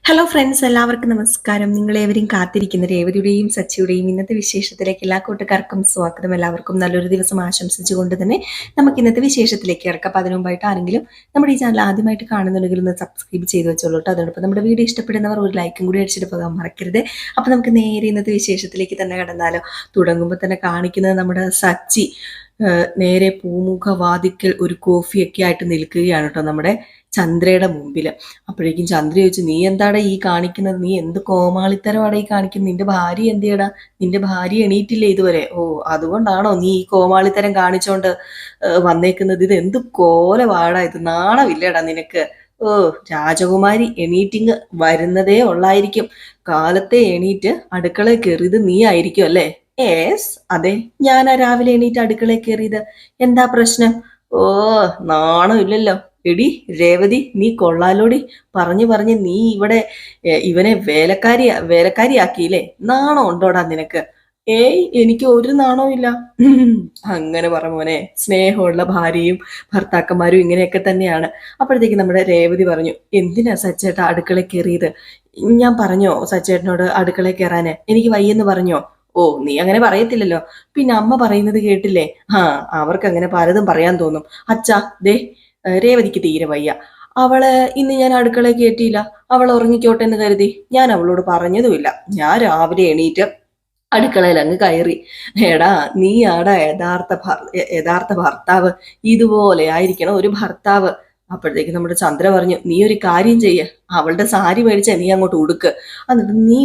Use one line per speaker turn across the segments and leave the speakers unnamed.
Hello friends എല്ലാവർക്കും നമസ്കാരം. നിങ്ങൾ ഏവരെയും കാത്തിരിക്കുന്ന രേവതിയുടെയും സച്ചിയുടെയും ഇന്നത്തെ വിശേഷത്തിലേക്ക് എല്ലാ കൂട്ടുകാർക്കും സ്വാഗതം. എല്ലാവർക്കും നല്ലൊരു ദിവസം ആശംസിച്ചുകൊണ്ട് തന്നെ നമുക്ക് ഇന്നത്തെ വിശേഷത്തിലേക്ക് ഇറക്കാം അപ്പം അതിനു മുമ്പായിട്ട് ആരെങ്കിലും നമ്മുടെ ഈ ചാനൽ ആദ്യമായിട്ട് കാണുന്നുണ്ടെങ്കിൽ ഒന്ന് സബ്സ്ക്രൈബ് ചെയ്ത് വെച്ചോളൂട്ടോ അതോടൊപ്പം നമ്മുടെ വീഡിയോ ഇഷ്ടപ്പെടുന്നവർ ഒരു ലൈക്കും കൂടി അടിച്ചിട്ട് പോകാൻ മറക്കരുത്. അപ്പം നമുക്ക് നേരെ ഇന്നത്തെ വിശേഷത്തിലേക്ക് തന്നെ കടന്നാലോ. തുടങ്ങുമ്പോൾ തന്നെ കാണിക്കുന്നത് നമ്മുടെ സച്ചി നേരെ പൂമുഖവാതിക്കൽ ഒരു കോഫിയൊക്കെ ആയിട്ട് നിൽക്കുകയാണ് കേട്ടോ നമ്മുടെ ചന്ദ്രയുടെ മുമ്പിൽ അപ്പോഴേക്കും ചന്ദ്ര ചോദിച്ചു നീ എന്താടാ ഈ കാണിക്കുന്നത്? നീ എന്ത് കോമാളിത്തരമാടാ ഈ കാണിക്കുന്നത്? നിന്റെ ഭാര്യ എന്തിയടാ? നിന്റെ ഭാര്യ എണീറ്റില്ലേ ഇതുവരെ? ഓ അതുകൊണ്ടാണോ നീ ഈ കോമാളിത്തരം കാണിച്ചോണ്ട് വന്നേക്കുന്നത്? ഇത് എന്ത് കോലവാടാ ഇത്? നാണമില്ലേടാ നിനക്ക്? ഓ രാജകുമാരി എണീറ്റിങ് വരുന്നതേ ഉള്ളായിരിക്കും. കാലത്തെ എണീറ്റ് അടുക്കള കയറിയത് നീ ആയിരിക്കും അല്ലേ? ഏസ് അതെ. ഞാനാ രാവിലെ എണീറ്റ് അടുക്കള കയറിയത് എന്താ പ്രശ്നം? ഓ നാണമില്ലല്ലോ. എടി രേവതി നീ കൊള്ളാലോടി. പറഞ്ഞു പറഞ്ഞ് നീ ഇവിടെ ഇവനെ വേലക്കാരി വേലക്കാരിയാക്കിയില്ലേ? നാണോ ഉണ്ടോടാ നിനക്ക്? ഏയ് എനിക്ക് ഒരു നാണോ ഇല്ല. അങ്ങനെ പറ മോനെ. സ്നേഹമുള്ള ഭാര്യയും ഭർത്താക്കന്മാരും ഇങ്ങനെയൊക്കെ തന്നെയാണ്. അപ്പോഴത്തേക്ക് നമ്മുടെ രേവതി പറഞ്ഞു എന്തിനാ സച്ചേട്ട അടുക്കള കയറിയത്? ഞാൻ പറഞ്ഞോ സച്ചേട്ടനോട് അടുക്കള കയറാന്? എനിക്ക് വയ്യെന്ന് പറഞ്ഞോ? ഓ നീ അങ്ങനെ പറയത്തില്ലല്ലോ. പിന്നെ അമ്മ പറയുന്നത് കേട്ടില്ലേ? ആ അവർക്ക് അങ്ങനെ പലതും പറയാൻ തോന്നും. അച്ഛാ ദേ രേവതിക്ക് തീരെ വയ്യ. അവൾ ഇന്ന് ഞാൻ അടുക്കളയിൽ കയറ്റിയില്ല അവൾ ഉറങ്ങിക്കോട്ടെ എന്ന് കരുതി ഞാൻ അവളോട് പറഞ്ഞതുമില്ല. ഞാൻ രാവിലെ എണീറ്റ് അടുക്കളയിൽ അങ്ങ് കയറി. എടാ നീ ആടാ യഥാർത്ഥ യഥാർത്ഥ ഭർത്താവ്. ഇതുപോലെ ആയിരിക്കണം ഒരു ഭർത്താവ്. അപ്പോഴത്തേക്ക് നമ്മുടെ ചന്ദ്ര പറഞ്ഞു നീ ഒരു കാര്യം ചെയ്യ. അവളുടെ സാരി മേടിച്ച നീ അങ്ങോട്ട് ഉടുക്ക്. എന്നിട്ട് നീ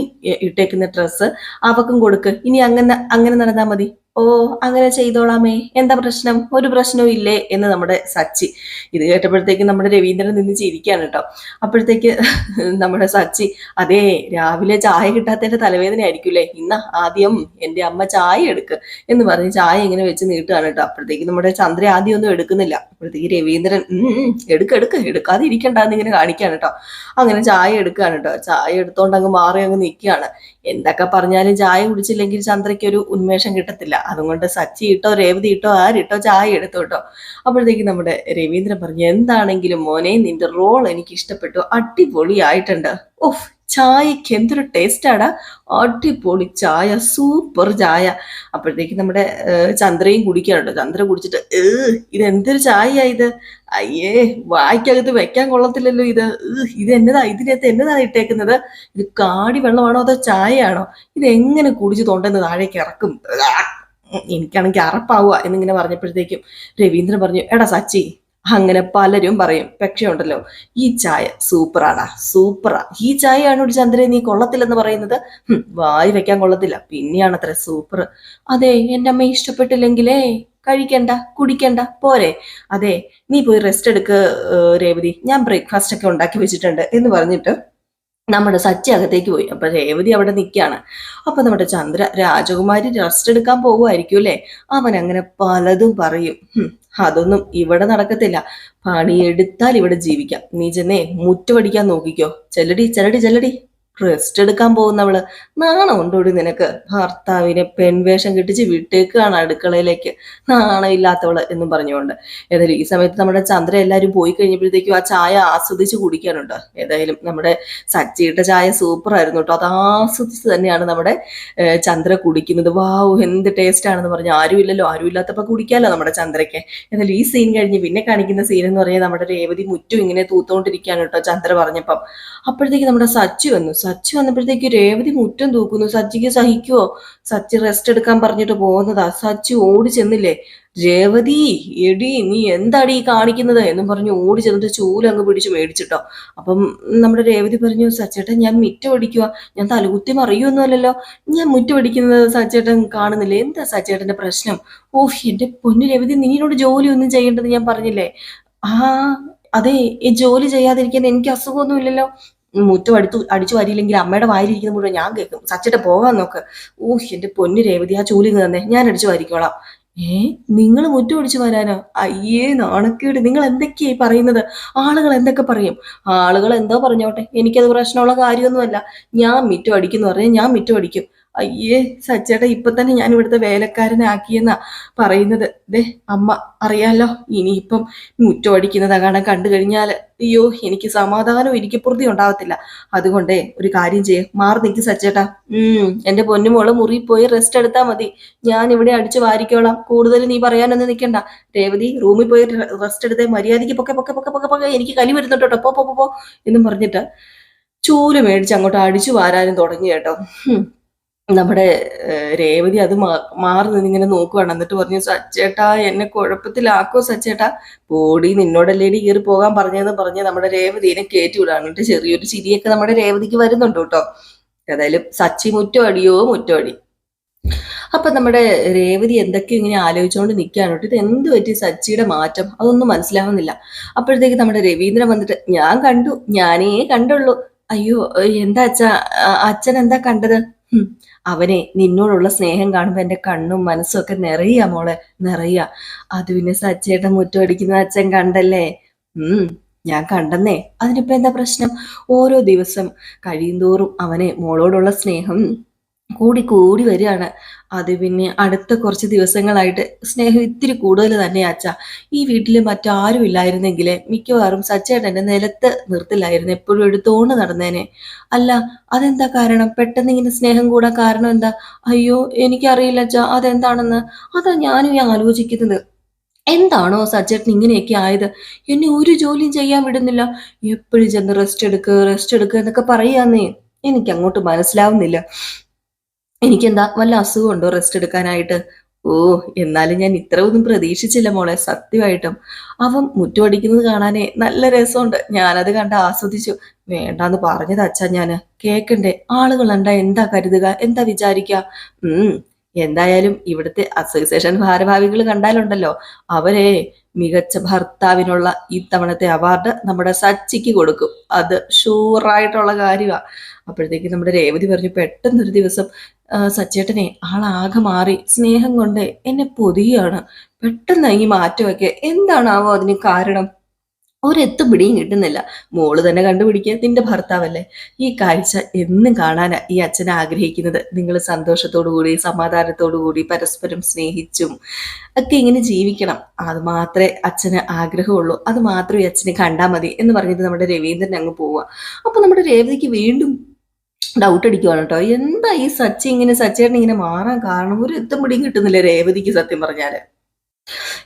ഇട്ടേക്കുന്ന ഡ്രസ്സ് അവക്കും കൊടുക്ക്. ഇനി അങ്ങനെ അങ്ങനെ നടന്നാൽ മതി. ഓ അങ്ങനെ ചെയ്തോളാമേ. എന്താ പ്രശ്നം? ഒരു പ്രശ്നവും ഇല്ലേ? എന്ന് നമ്മുടെ സച്ചി. ഇത് കേട്ടപ്പോഴത്തേക്ക് നമ്മുടെ രവീന്ദ്രൻ നിന്ന് ചിരിക്കുകയാണ് കേട്ടോ. അപ്പോഴത്തേക്ക് നമ്മുടെ സച്ചി അതെ രാവിലെ ചായ കിട്ടാത്തതിന്റെ തലവേദന ആയിരിക്കൂലേ? ഇന്ന ആദ്യം എന്റെ അമ്മ ചായ എടുക്ക് എന്ന് പറഞ്ഞ് ചായ ഇങ്ങനെ വെച്ച് നീട്ടുകയാണ് കേട്ടോ. അപ്പോഴത്തേക്ക് നമ്മുടെ ചന്ദ്ര ആദ്യം ഒന്നും എടുക്കുന്നില്ല. അപ്പോഴത്തേക്ക് രവീന്ദ്രൻ എടുക്ക എടുക്ക് എടുക്ക് എടുക്കാതെ ഇരിക്കണ്ടെന്ന് ഇങ്ങനെ കാണിക്കാണ് കേട്ടോ. അങ്ങനെ ചായ എടുക്കുകയാണ് കേട്ടോ. ചായ എടുത്തോണ്ട് അങ്ങ് മാറി അങ്ങ് നിൽക്കുകയാണ്. എന്തൊക്കെ പറഞ്ഞാലും ചായ കുടിച്ചില്ലെങ്കിൽ ചന്ദ്രയ്ക്ക് ഒരു ഉന്മേഷം കിട്ടത്തില്ല. അതുകൊണ്ട് സച്ചി ഇട്ടോ രേവതി ഇട്ടോ ആരിട്ടോ ചായ എടുത്തു കേട്ടോ. അപ്പോഴത്തേക്ക് നമ്മുടെ രവീന്ദ്രൻ പറഞ്ഞു എന്താണെങ്കിലും മോനെ നിന്റെ റോൾ എനിക്ക് ഇഷ്ടപ്പെട്ടു അടിപൊളിയായിട്ടുണ്ട്. ഓഫ് ചായക്ക് എന്തൊരു ടേസ്റ്റാടാ. അടിപൊളി ചായ സൂപ്പർ ചായ. അപ്പോഴത്തേക്ക് നമ്മുടെ ചന്ദ്രയും കുടിക്കാറുണ്ട് ചന്ദ്ര കുടിച്ചിട്ട് ഏ ഇത് എന്തൊരു ചായ ഇത്? അയ്യേ വായിക്കകത്ത് വെക്കാൻ കൊള്ളത്തില്ലല്ലോ ഇത്. ഇത് എന്നതാ? ഇതിനകത്ത് എന്നതാണ് ഇട്ടേക്കുന്നത്? ഇത് കാടി വെള്ളമാണോ അതോ ചായയാണോ? ഇത് എങ്ങനെ കുടിച്ച് തൊണ്ടെന്ന് താഴേക്ക് ഇറക്കും? എനിക്കാണെങ്കിൽ അറപ്പാവുക എന്നിങ്ങനെ പറഞ്ഞപ്പോഴത്തേക്കും രവീന്ദ്രൻ പറഞ്ഞു എടാ സച്ചി അങ്ങനെ പലരും പറയും പക്ഷേ ഉണ്ടല്ലോ ഈ ചായ സൂപ്പറാടാ സൂപ്പറാ. ഈ ചായയാണ് ഒരു ചന്ദ്രൻ നീ കൊള്ളത്തില്ലെന്ന് പറയുന്നത്. വായി വെക്കാൻ കൊള്ളത്തില്ല പിന്നെയാണ് അത്ര സൂപ്പർ അതെ എന്റെ അമ്മ ഇഷ്ടപ്പെട്ടില്ലെങ്കിലേ കഴിക്കണ്ട കുടിക്കണ്ട പോരെ. അതെ നീ പോയി റെസ്റ്റ് എടുക്ക് രേവതി. ഞാൻ ബ്രേക്ക്ഫാസ്റ്റ് ഒക്കെ ഉണ്ടാക്കി വെച്ചിട്ടുണ്ട് എന്ന് പറഞ്ഞിട്ട് നമ്മുടെ സച്ചി അകത്തേക്ക് പോയി. അപ്പൊ രേവതി അവിടെ നിൽക്കുകയാണ് അപ്പൊ നമ്മുടെ ചന്ദ്ര രാജകുമാരി റെസ്റ്റ് എടുക്കാൻ പോകുമായിരിക്കും അല്ലേ? അവൻ അങ്ങനെ പലതും പറയും. അതൊന്നും ഇവിടെ നടക്കത്തില്ല. പണിയെടുത്താൽ ഇവിടെ ജീവിക്കാം. നീ ചെന്നേ മുറ്റുപടിക്കാൻ നോക്കിക്കോ. ചെല്ലടി ചെല്ലടി ചെല്ലടി. റെസ്റ്റ് എടുക്കാൻ പോകുന്നവൾ. നാണം ഉണ്ടോടി നിനക്ക്. ഭർത്താവിനെ പെൺവേഷം കെട്ടിച്ച് വിട്ടേക്കാണ് അടുക്കളയിലേക്ക്. നാണമില്ലാത്തവൾ എന്നും പറഞ്ഞുകൊണ്ട്. ഏതായാലും ഈ സമയത്ത് നമ്മുടെ ചന്ദ്ര എല്ലാവരും പോയി കഴിഞ്ഞപ്പോഴത്തേക്കും ആ ചായ ആസ്വദിച്ച് കുടിക്കാനുണ്ട്. ഏതായാലും നമ്മുടെ സച്ചിയുടെ ചായ സൂപ്പർ ആയിരുന്നു കേട്ടോ. അത് ആസ്വദിച്ച് തന്നെയാണ് നമ്മുടെ ചന്ദ്ര കുടിക്കുന്നത്. വാവ് എന്ത് ടേസ്റ്റ് ആണെന്ന് പറഞ്ഞു. ആരും ഇല്ലല്ലോ. ആരും ഇല്ലാത്തപ്പോ കുടിക്കാമല്ലോ നമ്മുടെ ചന്ദ്രയ്ക്ക്. എന്നാലും ഈ സീൻ കഴിഞ്ഞ് പിന്നെ കാണിക്കുന്ന സീൻ എന്ന് പറഞ്ഞാൽ നമ്മുടെ രേവതി മുറ്റും ഇങ്ങനെ തൂത്തോണ്ടിരിക്കുകയാണ് ചന്ദ്ര പറഞ്ഞപ്പം. അപ്പോഴത്തേക്ക് നമ്മുടെ സച്ചു വന്നു. സച്ചി വന്നപ്പോഴത്തേക്ക് രേവതി മുറ്റം തൂക്കുന്നു. സച്ചിക്ക് സഹിക്കുവോ? സച്ചി റെസ്റ്റ് എടുക്കാൻ പറഞ്ഞിട്ട് പോകുന്നതാ. സച്ചി ഓടി ചെന്നില്ലേ? രേവതി എടി നീ എന്താടി ഈ കാണിക്കുന്നത്? എന്നും പറഞ്ഞു ഓടി ചെന്നിട്ട് ചൂലങ്ങ് പിടിച്ച് മേടിച്ചിട്ടോ. അപ്പം നമ്മുടെ രേവതി പറഞ്ഞു സച്ചേട്ടൻ ഞാൻ മിറ്റം അടിക്കുക ഞാൻ തലകുത്തി മറിയൊന്നുമല്ലല്ലോ ഞാൻ മുറ്റം അടിക്കുന്നത് സച്ചേട്ടൻ കാണുന്നില്ലേ? എന്താ സച്ചേട്ടന്റെ പ്രശ്നം? ഓഹ് എന്റെ പൊന്നു രേവതി നിന്നോട് ജോലി ഒന്നും ചെയ്യേണ്ടത് ഞാൻ പറഞ്ഞില്ലേ? ആ അതെ ഈ ജോലി ചെയ്യാതിരിക്കാൻ എനിക്ക് അസുഖമൊന്നുമില്ലല്ലോ. മുറ്റം അടുത്ത് അടിച്ചു വരിയില്ലെങ്കിൽ അമ്മയുടെ വായിരിക്കുന്ന മുഴുവൻ ഞാൻ കേൾക്കും. സച്ചിട്ട് പോകാൻ നോക്ക്. ഊഹ് എന്റെ പൊന്നു രേവതി ആ ചൂലി തന്നെ. ഞാൻ അടിച്ചു വരിക്കോളാം. ഏ നിങ്ങൾ മുറ്റം അടിച്ചു വരാനോ? അയ്യേ നാണക്കേട്. നിങ്ങൾ എന്തൊക്കെയായി പറയുന്നത്? ആളുകൾ എന്തൊക്കെ പറയും? ആളുകൾ എന്തോ പറഞ്ഞോട്ടെ. എനിക്കത് പ്രശ്നമുള്ള കാര്യമൊന്നുമല്ല. ഞാൻ മിറ്റം അടിക്കുന്നു പറഞ്ഞാൽ ഞാൻ മിറ്റം അടിക്കും. അയ്യേ സച്ചേട്ടാ ഇപ്പൊ തന്നെ ഞാൻ ഇവിടുത്തെ വേലക്കാരനാക്കിയെന്നാ പറയുന്നത്. ദേ അമ്മ അറിയാലോ ഇനിയിപ്പം മുറ്റം അടിക്കുന്നത് കാണാൻ കണ്ടു കഴിഞ്ഞാൽ അയ്യോ എനിക്ക് സമാധാനവും പ്രതി ഉണ്ടാവത്തില്ല അതുകൊണ്ടേ ഒരു കാര്യം ചെയ്യേ. മാറി നിൽക്കും സച്ചേട്ടാ ഉം എന്റെ പൊന്നുമോൾ മുറി പോയി റെസ്റ്റ് എടുത്താൽ മതി. ഞാൻ ഇവിടെ അടിച്ചു വാരിക്കോളാം. കൂടുതൽ നീ പറയാനൊന്നും നിൽക്കണ്ട രേവതി റൂമിൽ പോയി റെസ്റ്റ് എടുത്തേ. മര്യാദയ്ക്ക് പൊക്കെ പൊക്കെ പൊക്കെ പൊക്കെ പൊക്കെ. എനിക്ക് കലി വരുന്നുണ്ടോ പോ പോ പോ, എന്നും പറഞ്ഞിട്ട് ചൂൽ മേടിച്ച് അങ്ങോട്ട് അടിച്ചു വാരാനും തുടങ്ങി കേട്ടോ. നമ്മുടെ രേവതി അത് മാറി നിന്നിങ്ങനെ നോക്കുവാണ്. എന്നിട്ട് പറഞ്ഞു സച്ചേട്ടാ എന്നെ കുഴപ്പത്തിലാക്കോ സച്ചേട്ടാ. പോടി നിന്നോടല്ലേടി കയറി പോകാൻ പറഞ്ഞതെന്ന് പറഞ്ഞ് നമ്മുടെ രേവതിനെ കയറ്റി വിടാണ് എന്നിട്ട് ചെറിയൊരു ചിരിയൊക്കെ നമ്മുടെ രേവതിക്ക് വരുന്നുണ്ട് കേട്ടോ. ഏതായാലും സച്ചി മുറ്റോ അടിയോ മുറ്റോ അടി അപ്പൊ നമ്മുടെ രേവതി എന്തൊക്കെ ഇങ്ങനെ ആലോചിച്ചുകൊണ്ട് നിൽക്കുകയാണ് കേട്ടോ. ഇത് എന്ത് പറ്റി സച്ചിയുടെ മാറ്റം? അതൊന്നും മനസ്സിലാവുന്നില്ല. അപ്പോഴത്തേക്ക് നമ്മുടെ രവീന്ദ്രൻ വന്നിട്ട് ഞാൻ കണ്ടു. ഞാനേ കണ്ടുള്ളൂ. അയ്യോ എന്താ അച്ഛ അച്ഛൻ എന്താ കണ്ടത്? അവനെ നിന്നോടുള്ള സ്നേഹം കാണുമ്പോ എന്റെ കണ്ണും മനസ്സും ഒക്കെ നിറയ മോളെ നിറയ. അത് പിന്നെ സച്ചേട്ടൻ മുറ്റം അടിക്കുന്ന അച്ഛൻ കണ്ടല്ലേ? ഉം ഞാൻ കണ്ടെന്നേ. അതിനിപ്പോ എന്താ പ്രശ്നം? ഓരോ ദിവസം കഴിയുന്തോറും അവനെ മോളോടുള്ള സ്നേഹം കൂടി കൂടി വരികയാണ്. അത് പിന്നെ അടുത്ത കുറച്ച് ദിവസങ്ങളായിട്ട് സ്നേഹം ഇത്തിരി കൂടുതൽ തന്നെ അച്ഛ. ഈ വീട്ടിൽ മറ്റാരും ഇല്ലായിരുന്നെങ്കിൽ മിക്കവാറും സച്ചേട്ടന്റെ നിലത്ത് നിർത്തില്ലായിരുന്നു എപ്പോഴും എടുത്തോണ്ട് നടന്നേനെ. അല്ല അതെന്താ കാരണം? പെട്ടെന്ന് ഇങ്ങനെ സ്നേഹം കൂടാൻ കാരണം എന്താ? അയ്യോ എനിക്കറിയില്ല അച്ഛ അതെന്താണെന്ന്. അതാ ഞാനും ആലോചിക്കുന്നത്. എന്താണോ സച്ചേട്ടൻ ഇങ്ങനെയൊക്കെ ആയത്? എന്നെ ഒരു ജോലിയും ചെയ്യാൻ വിടുന്നില്ല. എപ്പോഴും ചെന്ന് റെസ്റ്റ് എടുക്കുക റെസ്റ്റ് എടുക്കുക എന്നൊക്കെ പറയാന്നേ. എനിക്ക് അങ്ങോട്ട് മനസ്സിലാവുന്നില്ല. എനിക്കെന്താ വല്ല അസുഖമുണ്ടോ റെസ്റ്റ് എടുക്കാനായിട്ട്? ഓ എന്നാലും ഞാൻ ഇത്ര ഒന്നും പ്രതീക്ഷിച്ചില്ല മോളെ സത്യമായിട്ടും. അവൻ മുറ്റുപടിക്കുന്നത് കാണാനേ നല്ല രസമുണ്ട്. ഞാനത് കണ്ട് ആസ്വദിച്ചു. വേണ്ടാന്ന് പറഞ്ഞത് അച്ഛാ ഞാൻ. കേക്കണ്ടേ? ആളുകൾ എന്താ കരുതുക? എന്താ വിചാരിക്കുക ഉം. എന്തായാലും ഇവിടുത്തെ അസോസിയേഷൻ ഭാരഭാവികൾ കണ്ടാലുണ്ടല്ലോ. അവരെ മികച്ച ഭർത്താവിനുള്ള ഈ തവണത്തെ അവാർഡ് നമ്മുടെ സച്ചിക്ക് കൊടുക്കും. അത് ഷൂറായിട്ടുള്ള കാര്യമാണ് അപ്പോഴത്തേക്ക് നമ്മുടെ രേവതി പറഞ്ഞു പെട്ടെന്നൊരു ദിവസം സച്ചേട്ടനെ ആളാകെ മാറി സ്നേഹം കൊണ്ട് എന്നെ പൊതിയാണ്. പെട്ടെന്ന് ഈ മാറ്റമൊക്കെ. എന്താണാവോ അതിന് കാരണം? ഒരെത്തും പിടിയും കിട്ടുന്നില്ല. മോൾ തന്നെ കണ്ടുപിടിക്കുക. നിന്റെ ഭർത്താവല്ലേ? ഈ കാഴ്ച എന്നും കാണാനാ ഈ അച്ഛൻ ആഗ്രഹിക്കുന്നത്. നിങ്ങൾ സന്തോഷത്തോടു കൂടി സമാധാനത്തോടു കൂടി പരസ്പരം സ്നേഹിച്ചും ഒക്കെ ഇങ്ങനെ ജീവിക്കണം. അത് മാത്രമേ അച്ഛന് ആഗ്രഹമുള്ളൂ. അത് മാത്രമേ അച്ഛനെ കണ്ടാൽ മതി എന്ന് പറഞ്ഞിട്ട് നമ്മുടെ രവീന്ദ്രൻ അങ്ങ് പോവുക അപ്പൊ നമ്മുടെ രേവതിക്ക് വീണ്ടും ഡൗട്ട് അടിക്കുവാണ് കേട്ടോ. എന്താ ഈ സച്ചി ഇങ്ങനെ സച്ചേട്ടൻ ഇങ്ങനെ മാറാൻ കാരണം? ഒരു എത്തും പിടിയും കിട്ടുന്നില്ല രേവതിക്ക് സത്യം പറഞ്ഞാൽ.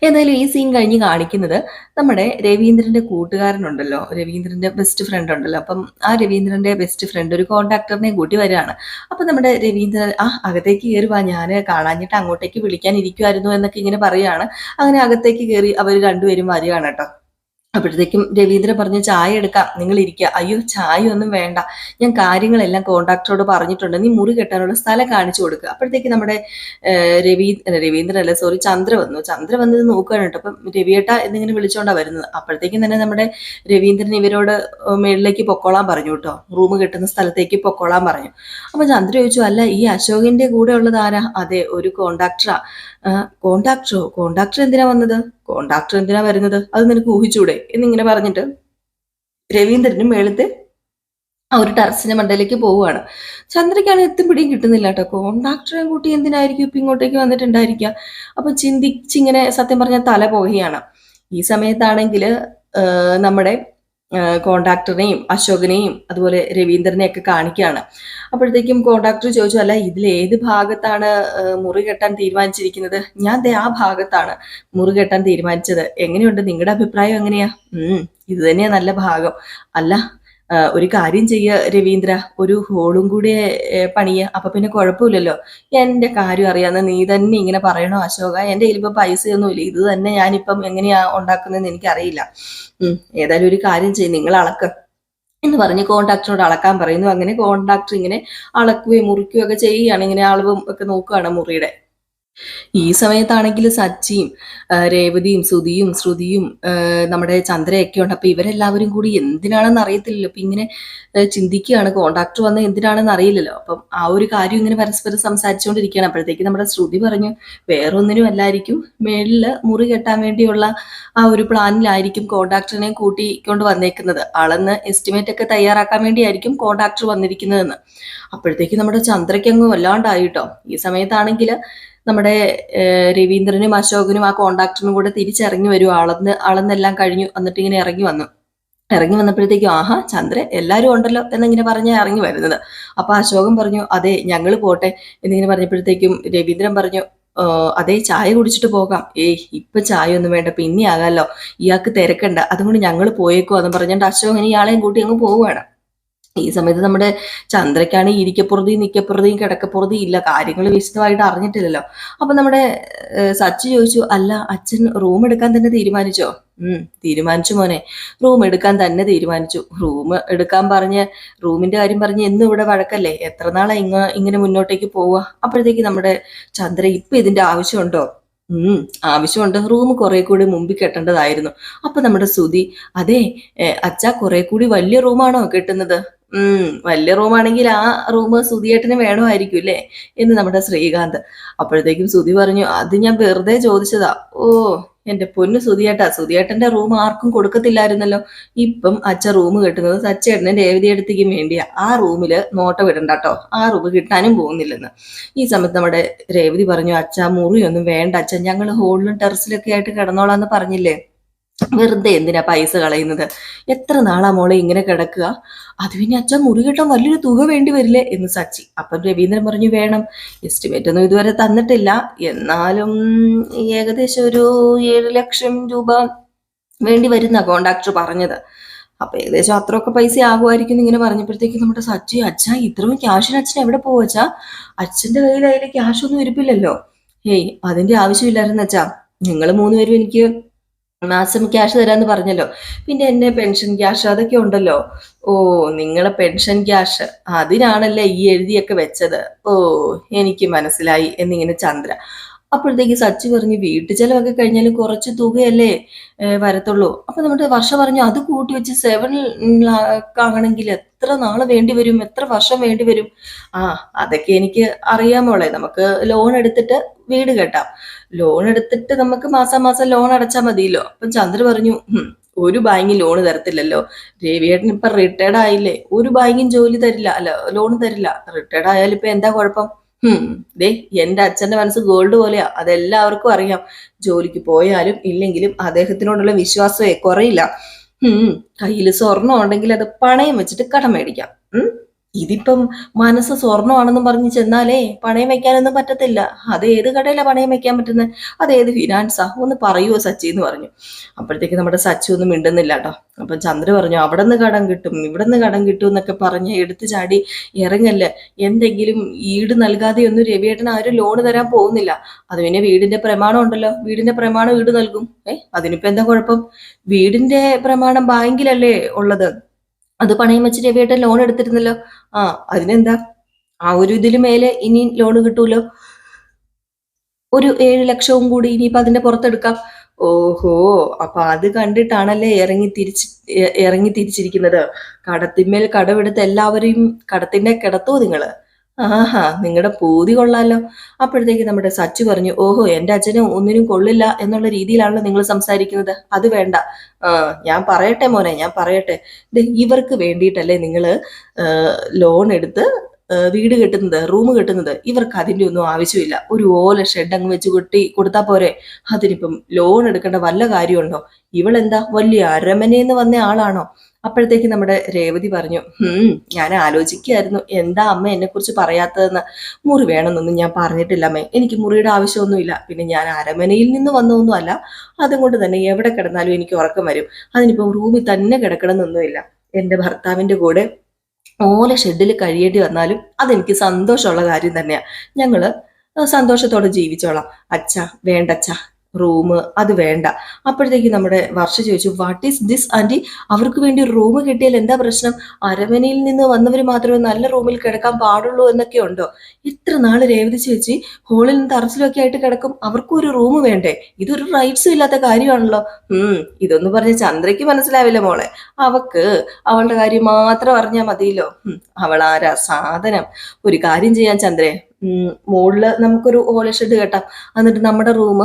എന്തായാലും ഈ സീൻ കഴിഞ്ഞ് കാണിക്കുന്നത് നമ്മുടെ രവീന്ദ്രന്റെ കൂട്ടുകാരനുണ്ടല്ലോ. രവീന്ദ്രന്റെ ബെസ്റ്റ് ഫ്രണ്ട് ഉണ്ടല്ലോ. അപ്പം ആ രവീന്ദ്രന്റെ ബെസ്റ്റ് ഫ്രണ്ട് ഒരു കോണ്ടാക്ടറിനെ കൂട്ടി വരികയാണ്. അപ്പം നമ്മുടെ രവീന്ദ്രൻ ആ അകത്തേക്ക് കയറി വാ ഞാൻ കാണാഞ്ഞിട്ട് അങ്ങോട്ടേക്ക് വിളിക്കാൻ ഇരിക്കുമായിരുന്നു എന്നൊക്കെ ഇങ്ങനെ പറയുകയാണ്. അങ്ങനെ അകത്തേക്ക് കയറി അവർ രണ്ടുപേരും വരികയാണ് കേട്ടോ. അപ്പോഴത്തേക്കും രവീന്ദ്രൻ പറഞ്ഞു ചായ എടുക്കാം നിങ്ങൾ ഇരിക്കുക. അയ്യോ ചായ ഒന്നും വേണ്ട. ഞാൻ കാര്യങ്ങളെല്ലാം കോണ്ടാക്ടറോട് പറഞ്ഞിട്ടുണ്ട്. നീ മുറി കെട്ടാനുള്ള സ്ഥലം കാണിച്ചു കൊടുക്കുക അപ്പോഴത്തേക്ക് നമ്മുടെ രവീ രവീന്ദ്രൻ അല്ല സോറി ചന്ദ്ര വന്നു. ചന്ദ്ര വന്നത് നോക്കുകയാണ് കേട്ടോ അപ്പം രവിയേട്ട എന്നിങ്ങനെ വിളിച്ചോണ്ടാ വരുന്നത്. അപ്പോഴത്തേക്കും തന്നെ നമ്മുടെ രവീന്ദ്രൻ ഇവരോട് മേളിലേക്ക് പൊക്കോളാൻ പറഞ്ഞു കേട്ടോ. റൂം കെട്ടുന്ന സ്ഥലത്തേക്ക് പൊക്കോളാൻ പറഞ്ഞു. അപ്പൊ ചന്ദ്ര ചോദിച്ചു അല്ല ഈ അശോകിന്റെ കൂടെ ഉള്ളത് ആരാ? അതെ ഒരു കോണ്ടാക്ടറാ കോണ്ടാക്ടറോ കോണ്ടാക്ടർ എന്തിനാ വന്നത്? കോണ്ടാക്ടർ എന്തിനാ വരുന്നത്? അത് നിനക്ക് ഊഹിച്ചൂടെ? എന്നിങ്ങനെ പറഞ്ഞിട്ട് രവീന്ദ്രനും മേളത്തെ ആ ഒരു ടെറസിന്റെ മണ്ടയിലേക്ക് പോവുകയാണ്. ചന്ദ്രയ്ക്കാണ് എത്തും പിടിയും കിട്ടുന്നില്ല കേട്ടോ. കോണ്ടാക്ടറെ കൂട്ടി എന്തിനായിരിക്കും ഇപ്പൊ ഇങ്ങോട്ടേക്ക് വന്നിട്ടുണ്ടായിരിക്കുക? അപ്പൊ ചിന്തിച്ചിങ്ങനെ സത്യം പറഞ്ഞ തല പോവുകയാണ് ഈ സമയത്താണെങ്കിൽ നമ്മുടെ കോണ്ടാക്ടറിനെയും അശോകനെയും അതുപോലെ രവീന്ദ്രനെയും ഒക്കെ കാണിക്കുകയാണ്. അപ്പോഴത്തേക്കും കോണ്ടാക്ടർ ചോദിച്ചു അല്ല ഇതിൽ ഏത് ഭാഗത്താണ് മുറി കെട്ടാൻ തീരുമാനിച്ചിരിക്കുന്നത്? ഞാൻ ദേ ആ ഭാഗത്താണ് മുറി കെട്ടാൻ തീരുമാനിച്ചത്. എങ്ങനെയുണ്ട്? നിങ്ങളുടെ അഭിപ്രായം എങ്ങനെയാ? ഉം ഇത് തന്നെയാ നല്ല ഭാഗം. അല്ല ഒരു കാര്യം ചെയ്യ രവീന്ദ്ര. ഒരു ഹോളും കൂടെ പണിയ. അപ്പൊ പിന്നെ കുഴപ്പമില്ലല്ലോ. എന്റെ കാര്യം അറിയാന്ന് നീ തന്നെ ഇങ്ങനെ പറയണോ അശോക? എന്റെ കയ്യിൽ ഇപ്പൊ പൈസയൊന്നുമില്ല. ഇത് തന്നെ ഞാനിപ്പം എങ്ങനെയാ ഉണ്ടാക്കുന്നതെന്ന് എനിക്കറിയില്ല. ഉം ഏതായാലും ഒരു കാര്യം ചെയ്യും. നിങ്ങൾ അളക്ക്. എന്ന് പറഞ്ഞ് കോണ്ടാക്ടറോട് അളക്കാൻ പറയുന്നു. അങ്ങനെ കോണ്ടാക്ടർ ഇങ്ങനെ അളക്കുകയും മുറിക്കുകയും ഒക്കെ ചെയ്യുകയാണ്. ഇങ്ങനെ അളവും ഒക്കെ നോക്കുകയാണ് മുറിയുടെ. ഈ സമയത്താണെങ്കിൽ സച്ചിയും രേവതിയും സുധിയും ശ്രുതിയും നമ്മുടെ ചന്ദ്രയൊക്കെ ഉണ്ട് അപ്പൊ ഇവരെല്ലാവരും കൂടി എന്തിനാണെന്ന് അറിയത്തില്ലല്ലോ. അപ്പൊ ഇങ്ങനെ ചിന്തിക്കുകയാണ്. കോണ്ടാക്ട് വന്ന എന്തിനാണെന്ന് അറിയില്ലല്ലോ. അപ്പം ആ ഒരു കാര്യം ഇങ്ങനെ പരസ്പരം സംസാരിച്ചുകൊണ്ടിരിക്കുകയാണ്. അപ്പോഴത്തേക്ക് നമ്മുടെ ശ്രുതി പറഞ്ഞു വേറൊന്നിനും അല്ലായിരിക്കും. മേളിൽ മുറി കെട്ടാൻ വേണ്ടിയുള്ള ആ ഒരു പ്ലാനിലായിരിക്കും കോണ്ടാക്ടറിനെ കൂട്ടിക്കൊണ്ട് വന്നേക്കുന്നത്. ആളെന്ന് എസ്റ്റിമേറ്റ് ഒക്കെ തയ്യാറാക്കാൻ വേണ്ടിയായിരിക്കും കോണ്ടാക്ടർ വന്നിരിക്കുന്നതെന്ന്. അപ്പോഴത്തേക്ക് നമ്മുടെ ചന്ദ്രയ്ക്ക് വല്ലാണ്ടായിട്ടോ ഈ സമയത്താണെങ്കിൽ നമ്മുടെ രവീന്ദ്രനും അശോകനും ആ കോണ്ടാക്ടറിനും കൂടെ തിരിച്ചിറങ്ങി വരും. അളന്ന് അളന്നെല്ലാം കഴിഞ്ഞു. എന്നിട്ട് ഇങ്ങനെ ഇറങ്ങി വന്നു. ഇറങ്ങി വന്നപ്പോഴത്തേക്കും ആഹാ ചന്ദ്രൻ എല്ലാവരും ഉണ്ടല്ലോ എന്നിങ്ങനെ പറഞ്ഞാൽ ഇറങ്ങി വരുന്നത്. അപ്പൊ അശോകൻ പറഞ്ഞു അതെ ഞങ്ങൾ പോട്ടെ. എന്നിങ്ങനെ പറഞ്ഞപ്പോഴത്തേക്കും രവീന്ദ്രൻ പറഞ്ഞു അതേ ചായ കുടിച്ചിട്ട് പോകാം. ഏയ് ഇപ്പൊ ചായ ഒന്നും വേണ്ട പിന്നെ ആകാമല്ലോ ഇയാൾക്ക് തിരക്കണ്ട. അതുകൊണ്ട് ഞങ്ങൾ പോയേക്കോ എന്ന് പറഞ്ഞിട്ട് അശോകൻ ഇയാളെയും കൂട്ടി അങ്ങ് പോവുകയാണ്. ഈ സമയത്ത് നമ്മുടെ ചന്ദ്രയ്ക്കാണ് ഇരിക്കപ്പുറതിയും നിക്കപ്പുറതിയും കിടക്കപ്പുറതിയും ഇല്ല. കാര്യങ്ങൾ വിശദമായിട്ട് അറിഞ്ഞിട്ടില്ലല്ലോ. അപ്പൊ നമ്മുടെ സച്ചി ചോദിച്ചു അല്ല അച്ഛൻ റൂം എടുക്കാൻ തന്നെ തീരുമാനിച്ചോ? ഉം തീരുമാനിച്ചു മോനെ. റൂം എടുക്കാൻ തന്നെ തീരുമാനിച്ചു. റൂം എടുക്കാൻ പറഞ്ഞ് റൂമിന്റെ കാര്യം പറഞ്ഞ് എന്നും ഇവിടെ വഴക്കല്ലേ? എത്ര നാളെ ഇങ്ങ ഇങ്ങനെ മുന്നോട്ടേക്ക് പോവുക അപ്പോഴത്തേക്ക് നമ്മുടെ ചന്ദ്ര ഇപ്പൊ ഇതിന്റെ ആവശ്യമുണ്ടോ? ഉം ആവശ്യമുണ്ട്. റൂം കുറെ കൂടി മുമ്പിൽ കെട്ടേണ്ടതായിരുന്നു. അപ്പൊ നമ്മുടെ സുതി അതെ അച്ഛ കുറെ കൂടി വലിയ റൂമാണോ കെട്ടുന്നത്? ഉം വലിയ റൂമാണെങ്കിൽ ആ റൂം സുധിയേട്ടന് വേണമായിരിക്കും അല്ലേ? എന്ന് നമ്മുടെ ശ്രീകാന്ത്. അപ്പോഴത്തേക്കും സുധി പറഞ്ഞു അത് ഞാൻ വെറുതെ ചോദിച്ചതാ. ഓ എന്റെ പൊന്നു സുധിയേട്ടാ സുധിയേട്ടന്റെ റൂം ആർക്കും കൊടുക്കത്തില്ലായിരുന്നല്ലോ. ഇപ്പം അച്ഛ റൂം കിട്ടുന്നത് സച്ചേട്ടനെ രേവതി രേവതിയെടുത്തേക്കും വേണ്ടിയാ. ആ റൂമിൽ നോട്ടം ഇടണ്ടട്ടോ ആ റൂം കിട്ടാനും പോകുന്നില്ലെന്ന്. ഈ സമയത്ത് നമ്മുടെ രേവതി പറഞ്ഞു അച്ഛ മുറിയൊന്നും വേണ്ട അച്ഛൻ ഞങ്ങൾ ഹോളിലും ടെറസിലൊക്കെ ആയിട്ട് കിടന്നോളാന്ന് പറഞ്ഞില്ലേ? വെറുതെ എന്തിനാ പൈസ കളയുന്നത്? എത്ര നാളാ മോളെ ഇങ്ങനെ കിടക്കുക? അത് പിന്നെ അച്ഛൻ മുറി കിട്ടാൻ വലിയൊരു തുക വേണ്ടി വരില്ലേ എന്ന് സച്ചി. അപ്പം രവീന്ദ്രൻ പറഞ്ഞു വേണം എസ്റ്റിമേറ്റ് ഒന്നും ഇതുവരെ തന്നിട്ടില്ല. എന്നാലും ഏകദേശം ഒരു ഏഴ് ലക്ഷം രൂപ വേണ്ടി വരുന്ന കോണ്ടാക്ടർ പറഞ്ഞത്. അപ്പൊ ഏകദേശം അത്രയൊക്കെ പൈസ ആകുമായിരിക്കും ഇങ്ങനെ പറഞ്ഞപ്പോഴത്തേക്ക് നമ്മുടെ സച്ചി അച്ഛാ ഇത്രയും ക്യാഷിന് അച്ഛൻ എവിടെ പോവച്ചാ അച്ഛന്റെ കയ്യിൽ അതിൽ ക്യാഷ് ഒന്നും ഇരിപ്പില്ലല്ലോ. ഏയ് അതിന്റെ ആവശ്യമില്ലായിരുന്നു അച്ഛാ. നിങ്ങൾ മൂന്നുപേരും എനിക്ക് മാസം ക്യാഷ് തരാന്ന് പറഞ്ഞല്ലോ. പിന്നെ എന്നെ പെൻഷൻ ക്യാഷ് അതൊക്കെ ഉണ്ടല്ലോ. ഓ നിങ്ങളെ പെൻഷൻ ക്യാഷ്. അതിനാണല്ലേ ഈ എഴുതിയൊക്കെ വെച്ചത്. ഓ എനിക്ക് മനസ്സിലായി എന്നിങ്ങനെ ചന്ദ്ര. അപ്പോഴത്തേക്ക് സച്ചി പറഞ്ഞു വീട്ടു ചെലവൊക്കെ കഴിഞ്ഞാൽ കുറച്ച് തുകയല്ലേ വരത്തുള്ളൂ. അപ്പൊ നമ്മുടെ വർഷം പറഞ്ഞു അത് കൂട്ടി വെച്ച് സെവൻ ആകണമെങ്കിൽ എത്ര നാൾ വേണ്ടി വരും എത്ര വർഷം വേണ്ടി വരും? ആ അതൊക്കെ എനിക്ക് അറിയാമോളെ നമുക്ക് ലോൺ എടുത്തിട്ട് വീട് കെട്ടാം. ലോൺ എടുത്തിട്ട് നമുക്ക് മാസം മാസം ലോൺ അടച്ചാൽ മതിയല്ലോ. അപ്പം ചന്ദ്ര പറഞ്ഞു ഒരു ബാങ്കിൽ ലോൺ തരത്തില്ലല്ലോ. രവിയേട്ടൻ ഇപ്പൊ റിട്ടയർഡ് ആയില്ലേ. ഒരു ബാങ്കും ജോലി തരില്ല അല്ല ലോൺ തരില്ല. റിട്ടയർഡ് ആയാലും ഇപ്പൊ എന്താ കുഴപ്പം? ഹും. എന്റെ അച്ഛന്റെ മനസ്സ് ഗോൾഡ് പോലെയാ. അതെല്ലാവർക്കും അറിയാം. ജോലിക്ക് പോയാലും ഇല്ലെങ്കിലും അദ്ദേഹത്തിനോടുള്ള വിശ്വാസമേ കുറയില്ല. ഉം കയ്യിൽ സ്വർണം ഉണ്ടെങ്കിൽ അത് പണയം വെച്ചിട്ട് കടം മേടിക്കാം. ഉം. ഇതിപ്പം മനസ്സ് സ്വർണമാണെന്നും പറഞ്ഞ് ചെന്നാലേ പണയം വെക്കാനൊന്നും പറ്റത്തില്ല. അത് ഏത് കടയിലാണ് പണയം വെക്കാൻ പറ്റുന്നത് അത് ഏത് ഫിനാൻസാ? ഒന്ന് പറയുമോ സച്ചി എന്ന് പറഞ്ഞു. അപ്പോഴത്തേക്ക് നമ്മുടെ സച്ചി ഒന്നും മിണ്ടുന്നില്ല കേട്ടോ അപ്പം ചന്ദ്ര പറഞ്ഞു അവിടെ നിന്ന് കടം കിട്ടും ഇവിടെ നിന്ന് കടം കിട്ടും എന്നൊക്കെ പറഞ്ഞ് എടുത്തു ചാടി ഇറങ്ങല്ല. എന്തെങ്കിലും ഈട് നൽകാതെ ഒന്നും രവിയേട്ടൻ ആരും ലോണ് തരാൻ പോകുന്നില്ല. അത് പിന്നെ വീടിന്റെ പ്രമാണം ഉണ്ടല്ലോ. വീടിന്റെ പ്രമാണം ഈട് നൽകും. ഏഹ് അതിനിപ്പോ എന്താ കുഴപ്പം? വീടിന്റെ പ്രമാണം ബാങ്കിലല്ലേ ഉള്ളത്. അത് പണയം വെച്ച് രവിയേട്ടൻ ലോൺ എടുത്തിരുന്നല്ലോ. ആ അതിനെന്താ? ആ ഒരു ഇതിൽ മേലെ ഇനി ലോൺ കിട്ടൂലോ? ഒരു ഏഴ് ലക്ഷവും കൂടി ഇനിയിപ്പോ അതിന്റെ പുറത്തെടുക്കാം. ഓഹോ അപ്പൊ അത് കണ്ടിട്ടാണല്ലേ ഇറങ്ങി തിരിച്ച് ഇറങ്ങി തിരിച്ചിരിക്കുന്നത്? കടത്തിന്മേൽ കടമെടുത്ത് എല്ലാവരെയും കടത്തിന്റെ കിടത്തോ നിങ്ങൾ. ആഹാ നിങ്ങളുടെ പൂതി കൊള്ളാലോ. അപ്പോഴത്തേക്ക് നമ്മുടെ സച്ചു പറഞ്ഞു ഓഹോ എന്റെ അച്ഛനും ഒന്നിനും കൊള്ളില്ല എന്നുള്ള രീതിയിലാണല്ലോ നിങ്ങൾ സംസാരിക്കുന്നത്. അത് വേണ്ട. ഞാൻ പറയട്ടെ മോനെ ഞാൻ പറയട്ടെ. ഇവർക്ക് വേണ്ടിയിട്ടല്ലേ നിങ്ങൾ ലോൺ എടുത്ത് വീട് കെട്ടുന്നത് റൂം കെട്ടുന്നത്. ഇവർക്ക് അതിന്റെ ഒന്നും ആവശ്യമില്ല. ഒരു ഓല ഷെഡ് അങ്ങ് വെച്ച് കൊട്ടി കൊടുത്താൽ പോരെ. അതിനിപ്പം ലോൺ എടുക്കേണ്ട വല്ല കാര്യമുണ്ടോ? ഇവളെന്താ വലിയ അരമനയെന്ന് വന്ന ആളാണോ? അപ്പോഴത്തേക്ക് നമ്മുടെ രേവതി പറഞ്ഞു ഞാൻ ആലോചിക്കുകയായിരുന്നു എന്താ അമ്മ എന്നെ കുറിച്ച് പറയാത്തതെന്ന്? മുറി വേണമെന്നൊന്നും ഞാൻ പറഞ്ഞിട്ടില്ല അമ്മേ. എനിക്ക് മുറിയുടെ ആവശ്യമൊന്നുമില്ല. പിന്നെ ഞാൻ അരമനയിൽ നിന്ന് വന്നതൊന്നും അല്ല അതുകൊണ്ട് തന്നെ എവിടെ കിടന്നാലും എനിക്ക് ഉറക്കം വരും. അതിനിപ്പം റൂമിൽ തന്നെ കിടക്കണമെന്നൊന്നുമില്ല. എന്റെ ഭർത്താവിന്റെ കൂടെ ഓല ഷെഡിൽ കഴിയേണ്ടി വന്നാലും അതെനിക്ക് സന്തോഷമുള്ള കാര്യം തന്നെയാണ് ഞങ്ങൾ സന്തോഷത്തോടെ ജീവിച്ചോളാം. അച്ഛ വേണ്ടച്ഛ. റൂം അത് വേണ്ട. അപ്പോഴത്തേക്ക് നമ്മുടെ വർഷ ചോദിച്ചു വാട്ട് ഈസ് ദിസ് ആന്റി അവർക്ക് വേണ്ടി റൂം കിട്ടിയാൽ എന്താ പ്രശ്നം? അരമനയിൽ നിന്ന് വന്നവർ മാത്രമേ നല്ല റൂമിൽ കിടക്കാൻ പാടുള്ളൂ എന്നൊക്കെ ഉണ്ടോ? ഇത്ര നാൾ രേവതി ചേച്ചി ഹോളിൽ നിന്ന് തറച്ചിലൊക്കെ ആയിട്ട് കിടക്കും. അവർക്കും ഒരു റൂം വേണ്ടേ? ഇതൊരു റൈറ്റ്സും ഇല്ലാത്ത കാര്യമാണല്ലോ. ഉം ഇതൊന്നും പറഞ്ഞ ചന്ദ്രയ്ക്ക് മനസ്സിലാവില്ല മോളെ. അവക്ക് അവളുടെ കാര്യം മാത്രം അറിഞ്ഞാൽ മതിയല്ലോ. അവളാരാ സാധനം? ഒരു കാര്യം ചെയ്യാൻ ചന്ദ്രേ. മുകളിൽ നമുക്കൊരു ഓല ഷെഡ് കെട്ടാം. എന്നിട്ട് നമ്മുടെ റൂം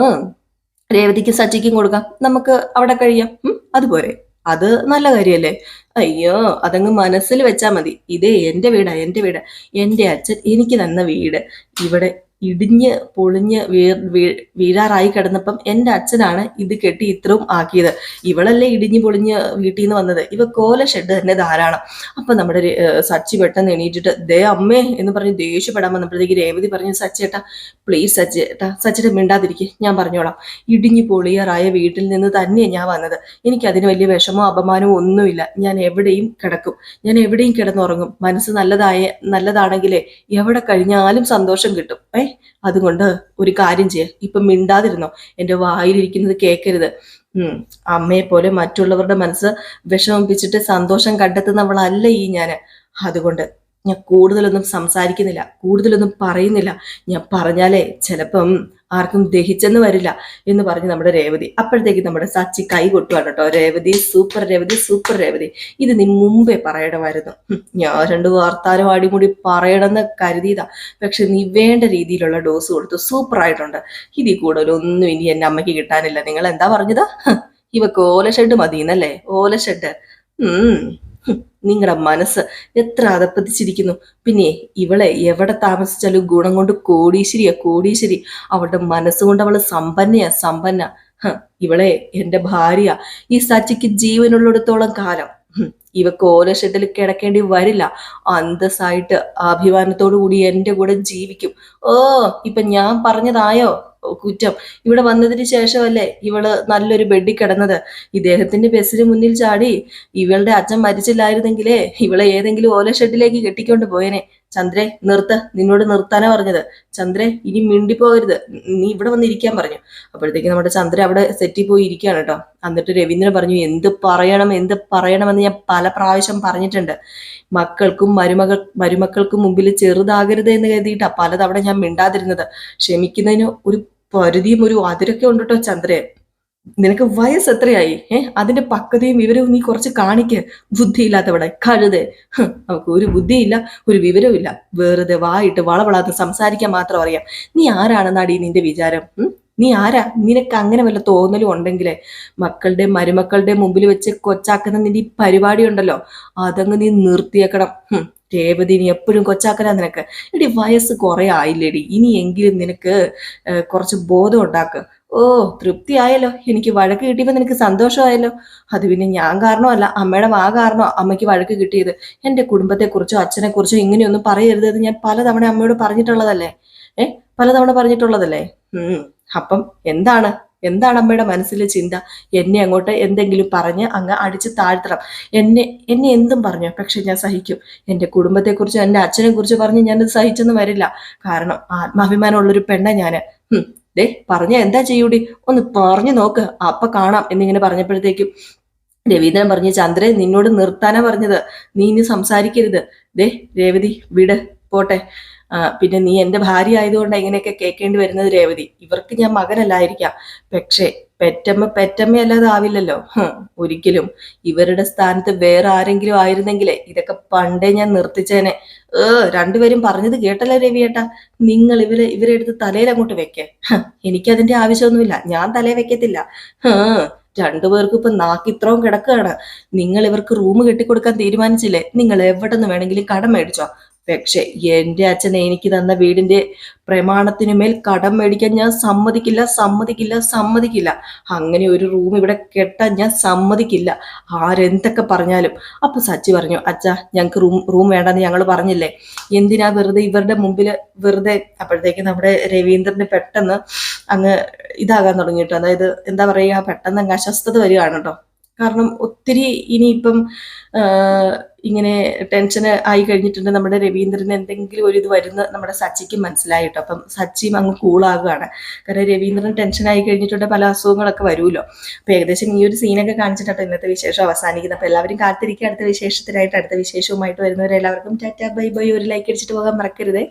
രേവതിക്ക് സച്ചിക്കും കൊടുക്കാം. നമുക്ക് അവിടെ കഴിയാം. ഉം, അതുപോരെ. അത് നല്ല കാര്യല്ലേ? അയ്യോ അതങ്ങ് മനസ്സിൽ വെച്ചാ മതി. ഇതേ എന്റെ വീടാ എന്റെ വീടാ. എന്റെ അച്ഛൻ എനിക്ക് തന്ന വീട്. ഇവിടെ ഇടിഞ്ഞ് പൊളിഞ്ഞ് വീഴാറായി കിടന്നപ്പം എന്റെ അച്ഛനാണ് ഇത് കെട്ടി ഇത്രയും ആക്കിയത്. ഇവളല്ലേ ഇടിഞ്ഞ് പൊളിഞ്ഞ് വീട്ടിൽ നിന്ന് വന്നത്? ഇവ കോല ഷെഡ് തന്നെ ധാരാളം. അപ്പം നമ്മുടെ സച്ചി പെട്ടെന്ന് എണീറ്റിട്ട് ദേ അമ്മേ എന്ന് പറഞ്ഞ് ദേഷ്യപ്പെടാൻ വന്നപ്പോഴത്തേക്ക് രേവതി പറഞ്ഞു സച്ചേട്ടാ പ്ലീസ് സച്ചേട്ടാ സച്ചിട്ട് മിണ്ടാതിരിക്കേ ഞാൻ പറഞ്ഞോളാം. ഇടിഞ്ഞ് പൊളിയാറായ വീട്ടിൽ നിന്ന് തന്നെയാണ് ഞാൻ വന്നത്. എനിക്കതിന് വലിയ വിഷമോ അപമാനമോ ഒന്നുമില്ല. ഞാൻ എവിടെയും കിടക്കും. ഞാൻ എവിടെയും കിടന്നുറങ്ങും. മനസ്സ് നല്ലതായ നല്ലതാണെങ്കിലേ എവിടെ കഴിഞ്ഞാലും സന്തോഷം കിട്ടും. ഏ അതുകൊണ്ട് ഒരു കാര്യം ചെയ്യ. ഇപ്പൊ മിണ്ടാതിരുന്നോ. എന്റെ വായിലിരിക്കുന്നത് കേൾക്കരുത് അമ്മയെ പോലെ മറ്റുള്ളവരുടെ മനസ്സ് വിഷമിപ്പിച്ചിട്ട് സന്തോഷം കണ്ടെത്തുന്നവളല്ല ഈ ഞാൻ. അതുകൊണ്ട് ഞാൻ കൂടുതലൊന്നും സംസാരിക്കുന്നില്ല കൂടുതലൊന്നും പറയുന്നില്ല. ഞാൻ പറഞ്ഞാലേ ചിലപ്പം ആർക്കും ദഹിച്ചെന്ന് വരില്ല എന്ന് പറഞ്ഞ് നമ്മുടെ രേവതി. അപ്പോഴത്തേക്ക് നമ്മുടെ സച്ചി കൈ കൊട്ടുവാണ് കേട്ടോ. Revathi super Revathi super Revathi. ഇത് നീ മുമ്പേ പറയണമായിരുന്നു. ഞാൻ രണ്ട് വാർത്താനം അടിമുടി പറയണമെന്ന് കരുതിയതാ. പക്ഷെ നീ വേണ്ട രീതിയിലുള്ള ഡോസ് കൊടുത്തു. സൂപ്പർ ആയിട്ടുണ്ട്. ഇതിൽ കൂടുതലൊന്നും ഇനി എന്റെ അമ്മയ്ക്ക് കിട്ടാനില്ല. നിങ്ങൾ എന്താ പറഞ്ഞത്? ഇവക്ക് ഓല ഷെഡ് മതിന്നല്ലേ ഓല ഷെഡ്. ഉം. നിങ്ങളുടെ മനസ്സ് എത്ര അതപ്പതിച്ചിരിക്കുന്നു. പിന്നെ ഇവളെ എവിടെ താമസിച്ചാലും ഗുണം കൊണ്ട് കോടീശ്വരിയാ കോടീശ്വരി. അവളുടെ മനസ്സുകൊണ്ട് അവൾ സമ്പന്നയാ സമ്പന്ന. ഇവളെ എന്റെ ഭാര്യ ഈ സച്ചിക്ക് ജീവനുള്ളിടത്തോളം കാലം. ഇവ ഇവക്ക് ഓരോ ഷെഡിൽ കിടക്കേണ്ടി വരില്ല. അന്തസ്സായിട്ട് അഭിമാനത്തോടു കൂടി എന്റെ കൂടെ ജീവിക്കും. ഓ ഇപ്പൊ ഞാൻ പറഞ്ഞതായോ? കുറ്റം. ഇവിടെ വന്നതിന് ശേഷമല്ലേ ഇവൾ നല്ലൊരു ബെഡിൽ കിടന്നത്? ഇദ്ദേഹത്തിന്റെ ബസ്സിന് മുന്നിൽ ചാടി ഇവളുടെ അച്ഛൻ മരിച്ചില്ലായിരുന്നെങ്കിലേ ഇവളെ ഏതെങ്കിലും ഓല ഷെഡിലേക്ക് കെട്ടിക്കൊണ്ട് പോയേനെ. ചന്ദ്രെ നിർത്ത്. നിന്നോട് നിർത്താനാ പറഞ്ഞത്. ചന്ദ്രെ ഇനി മിണ്ടിപ്പോകരുത്. നീ ഇവിടെ വന്നിരിക്കാൻ പറഞ്ഞു. അപ്പോഴത്തേക്ക് നമ്മുടെ ചന്ദ്ര അവിടെ സെറ്റിൽ പോയി ഇരിക്കുകയാണ് കേട്ടോ. എന്നിട്ട് രവീന്ദ്രൻ പറഞ്ഞു എന്ത് പറയണം എന്ത് പറയണമെന്ന് ഞാൻ പല പ്രാവശ്യം പറഞ്ഞിട്ടുണ്ട്. മക്കൾക്കും മരുമകൾ മരുമക്കൾക്കും മുമ്പിൽ ചെറുതാകരുത് എന്ന് കരുതിയിട്ടാ പലതവണ ഞാൻ മിണ്ടാതിരുന്നത്. ക്ഷമിക്കുന്നതിന് ഒരു പരിധിയും ഒരു അതിരൊക്കെ ഉണ്ട് കേട്ടോ നിനക്ക് വയസ്സ് എത്രയായി? ഏ? അതിന്റെ പക്വതയും വിവരവും നീ കുറച്ച് കാണിക്ക്. ബുദ്ധി ഇല്ലാത്തവിടെ കഴുതെ നമുക്ക് ഒരു ബുദ്ധിയില്ല ഒരു വിവരവും ഇല്ല വെറുതെ വായിട്ട് വളവളാത്ത സംസാരിക്കാൻ മാത്രം അറിയാം. നീ ആരാണെന്നാടി നിന്റെ വിചാരം? നീ ആരാ? നിനക്ക് അങ്ങനെ വല്ല തോന്നലും ഉണ്ടെങ്കിലേ? മക്കളുടെ മരുമക്കളുടെ മുമ്പിൽ വെച്ച് കൊച്ചാക്കുന്ന നിന്റെ ഈ പരിപാടി ഉണ്ടല്ലോ. അതങ്ങ് നീ നിർത്തിയേക്കണം. രേവതി നീ എപ്പോഴും കൊച്ചാക്കനാ നിനക്ക്. എടി വയസ്സ് കുറെ ആയില്ലേടി. ഇനിയെങ്കിലും നിനക്ക് കുറച്ച് ബോധം ഉണ്ടാക്ക്. ഓ തൃപ്തിയായല്ലോ. എനിക്ക് വഴക്ക് കിട്ടിയപ്പോൾ നിനക്ക് സന്തോഷമായല്ലോ. അത് പിന്നെ ഞാൻ കാരണമല്ല. അമ്മയുടെ മാ കാരണോ അമ്മയ്ക്ക് വഴക്ക് കിട്ടിയത്. എന്റെ കുടുംബത്തെക്കുറിച്ചോ അച്ഛനെക്കുറിച്ചോ ഇങ്ങനെയൊന്നും പറയരുത് ഞാൻ പലതവണ അമ്മയോട് പറഞ്ഞിട്ടുള്ളതല്ലേ? ഏ പലതവണ പറഞ്ഞിട്ടുള്ളതല്ലേ? അപ്പം എന്താണ്? എന്താണ് അമ്മയുടെ മനസ്സിലെ ചിന്ത? എന്നെ അങ്ങോട്ട് എന്തെങ്കിലും പറഞ്ഞ് അങ്ങ് അടിച്ച് താഴ്ത്തണം. എന്നെ എന്നെ എന്തും പറഞ്ഞു പക്ഷെ ഞാൻ സഹിക്കും. എന്റെ കുടുംബത്തെക്കുറിച്ച് എന്റെ അച്ഛനെ കുറിച്ച് പറഞ്ഞ് ഞാനത് സഹിച്ചെന്ന് വരില്ല. കാരണം ആത്മാഭിമാനമുള്ളൊരു പെണ്ണ ഞാൻ ദേ പറഞ്ഞ എന്താ ചെയ്യൂടി? ഒന്ന് പറഞ്ഞു നോക്ക്. അപ്പൊ കാണാം എന്നിങ്ങനെ പറഞ്ഞപ്പോഴത്തേക്കും രവീന്ദ്രൻ പറഞ്ഞു ചന്ദ്രൻ നിന്നോട് നിർത്താനാ പറഞ്ഞത്. നീ ഇനി സംസാരിക്കരുത്. ദേ രേവതി വിട് പോട്ടെ. പിന്നെ നീ എന്റെ ഭാര്യ ആയതുകൊണ്ട് ഇങ്ങനെയൊക്കെ കേൾക്കേണ്ടി വരുന്നത് രേവതി. ഇവർക്ക് ഞാൻ മകനല്ലായിരിക്കാം. പക്ഷേ പെറ്റമ്മ പെറ്റമ്മയല്ലാതെ ആവില്ലല്ലോ. ഒരിക്കലും. ഇവരുടെ സ്ഥാനത്ത് വേറെ ആരെങ്കിലും ആയിരുന്നെങ്കിലേ ഇതൊക്കെ പണ്ടേ ഞാൻ നിർത്തിച്ചേനെ. ഏ രണ്ടുപേരും പറഞ്ഞത് കേട്ടല്ലോ രവിയേട്ടാ. നിങ്ങൾ ഇവരെ ഇവരെ എടുത്ത് തലയിൽ അങ്ങോട്ട് വെക്കേ. എനിക്കതിന്റെ ആവശ്യമൊന്നുമില്ല. ഞാൻ തലയിൽ വെക്കത്തില്ല. ഹ് രണ്ടുപേർക്കും ഇപ്പൊ നാക്കിത്രവും കിടക്കുകയാണ്. നിങ്ങൾ ഇവർക്ക് റൂം കെട്ടിക്കൊടുക്കാൻ തീരുമാനിച്ചില്ലേ? നിങ്ങൾ എവിടെ നിന്ന് വേണമെങ്കിലും കടം മേടിച്ചോ. പക്ഷെ എന്റെ അച്ഛൻ എനിക്ക് തന്ന വീടിന്റെ പ്രമാണത്തിനു മേൽ കടം മേടിക്കാൻ ഞാൻ സമ്മതിക്കില്ല സമ്മതിക്കില്ല സമ്മതിക്കില്ല. അങ്ങനെ ഒരു റൂം ഇവിടെ കെട്ടാൻ ഞാൻ സമ്മതിക്കില്ല. ആരെന്തൊക്കെ പറഞ്ഞാലും. അപ്പൊ സച്ചി പറഞ്ഞു അച്ഛാ ഞങ്ങൾക്ക് റൂം റൂം വേണ്ടെന്ന് ഞങ്ങൾ പറഞ്ഞില്ലേ? എന്തിനാ വെറുതെ ഇവരുടെ മുമ്പിൽ വെറുതെ അപ്പോഴത്തേക്ക് നമ്മുടെ രവീന്ദ്രന് പെട്ടെന്ന് അങ്ങ് ഇതാകാൻ തുടങ്ങിയിട്ട്. അതായത് എന്താ പറയുക പെട്ടെന്ന് അങ്ങ് അസ്വസ്ഥത വരികയാണ് കേട്ടോ കാരണം ഒത്തിരി ഇനിയിപ്പം ഇങ്ങനെ ടെൻഷൻ ആയി കഴിഞ്ഞിട്ടുണ്ട് നമ്മുടെ രവീന്ദ്രന് എന്തെങ്കിലും ഒരു ഇത് വരുന്ന നമ്മുടെ സച്ചിക്ക് മനസ്സിലായിട്ടോ. അപ്പം സച്ചിയും അങ്ങ് കൂളാകുകയാണ് കാരണം രവീന്ദ്രൻ ടെൻഷൻ ആയി കഴിഞ്ഞിട്ടുണ്ട് പല അസുഖങ്ങളൊക്കെ വരുമല്ലോ. അപ്പം ഏകദേശം ഈ ഒരു സീനൊക്കെ കാണിച്ചിട്ടോ ഇന്നത്തെ വിശേഷം അവസാനിക്കുന്നത്. അപ്പം എല്ലാവരും കാത്തിരിക്കുക. അടുത്ത വിശേഷത്തിനായിട്ട് അടുത്ത വിശേഷവുമായിട്ട് വരുന്നവരെല്ലാവർക്കും ടാറ്റ ബൈ ബൈ. ഒരു ലൈക്ക് അടിച്ചിട്ട് പോകാൻ മറക്കരുതേ.